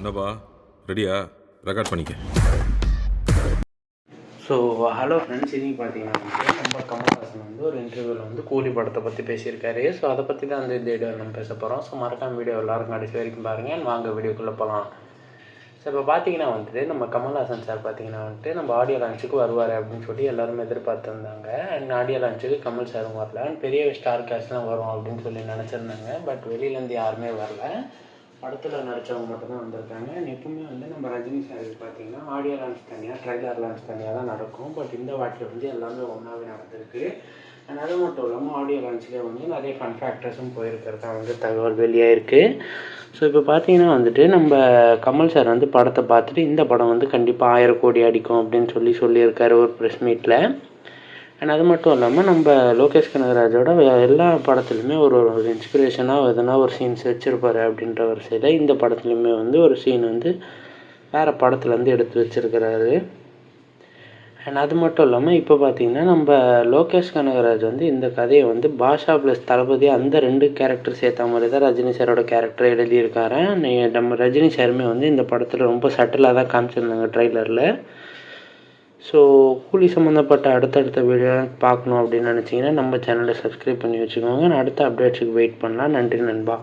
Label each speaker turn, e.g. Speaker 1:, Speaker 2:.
Speaker 1: என்னப்பா ரெடியா? ரெக்கார்ட் பண்ணிக்க.
Speaker 2: ஸோ ஹலோ ஃப்ரெண்ட்ஸ் இன்றைக்கி பார்த்தீங்கன்னா நம்ம கமல்ஹாசன் வந்து ஒரு இன்டர்வியூவில் வந்து கூலி படத்தை பற்றி பேசியிருக்காரு. ஸோ அதை பற்றி தான் வந்து இந்த வீடியோவில் நம்ம பேச போகிறோம் ஸோ மறக்காம வீடியோ எல்லாருக்கும் கடைசி வரைக்கும் பாருங்கள் வாங்க வீடியோக்குள்ளே போகலாம் ஸோ இப்போ பார்த்தீங்கன்னா வந்துட்டு நம்ம கமல்ஹாசன் சார் பார்த்தீங்கன்னா வந்துட்டு நம்ம ஆடியோ லான்ச்சுக்கு வருவார் அப்படின்னு சொல்லி எல்லாருமே எதிர்பார்த்துருந்தாங்க. அண்ட் ஆடியோ லான்ச்சுக்கு கமல் சாரும் வரல. அண்ட் பெரிய ஸ்டார் காஸ்ட்லாம் வரும் அப்படின்னு சொல்லி நினச்சிருந்தாங்க. பட் வெளியிலேருந்து யாருமே வரல. படத்தில் நடித்தவங்க மட்டும்தான் வந்திருக்காங்க. எப்பவுமே வந்து நம்ம ரஜினி சார் பார்த்தீங்கன்னா ஆடியோ லான்ச் தனியாக ட்ரைலர் லான்ச் தனியாக தான் நடக்கும். பட் இந்த வாட்டில் வந்து எல்லாமே ஒன்றாவே நடந்திருக்கு. அண்ட் அது மட்டும் இல்லாமல் ஆடியோ லான்ச்லேயே வந்து நிறைய ஃபன் ஃபேக்டர்ஸும் போயிருக்கிறதா வந்து தகவல் வெளியாக இருக்குது ஸோ இப்போ பார்த்தீங்கன்னா வந்துட்டு நம்ம கமல் சார் வந்து படத்தை பார்த்துட்டு இந்த படம் வந்து கண்டிப்பாக ஆயிரம் கோடி அடிக்கும் அப்படின்னு சொல்லி சொல்லியிருக்காரு ஒரு ப்ரெஸ் மீட்டில் அண்ட் அது மட்டும் இல்லாமல் நம்ம லோகேஷ் கனகராஜோட எல்லா படத்துலையுமே ஒரு ஒரு இன்ஸ்பிரேஷனாக எதனா ஒரு சீன்ஸ் வச்சுருப்பாரு அப்படின்ற வரிசையில் இந்த படத்துலையுமே வந்து ஒரு சீன் வந்து வேறு படத்துலேருந்து எடுத்து வச்சுருக்கிறாரு. அண்ட் அது மட்டும் இல்லாமல் இப்போ பார்த்தீங்கன்னா நம்ம லோகேஷ் கனகராஜ் வந்து இந்த கதையை வந்து பாஷா ப்ளஸ் தளபதி அந்த ரெண்டு கேரக்டர் சேர்த்த மாதிரி தான் ரஜினி சாரோட கேரக்டரை எழுதியிருக்காரு. நீ- நம்ம ரஜினி சாருமே வந்து இந்த படத்தில் ரொம்ப சட்டிலாக தான் காமிச்சிருந்தாங்க ட்ரைலரில் ஸோ கூலி சம்மந்தப்பட்ட அடுத்தடுத்த வீடியோ பார்க்கணும் அப்படின்னு நினச்சிங்கன்னா நம்ம சேனலை சப்ஸ்கிரைப் பண்ணி வச்சுக்கோங்க. நான் அடுத்த அப்டேட்ஸுக்கு வெயிட் பண்ணலாம். நன்றி நண்பா.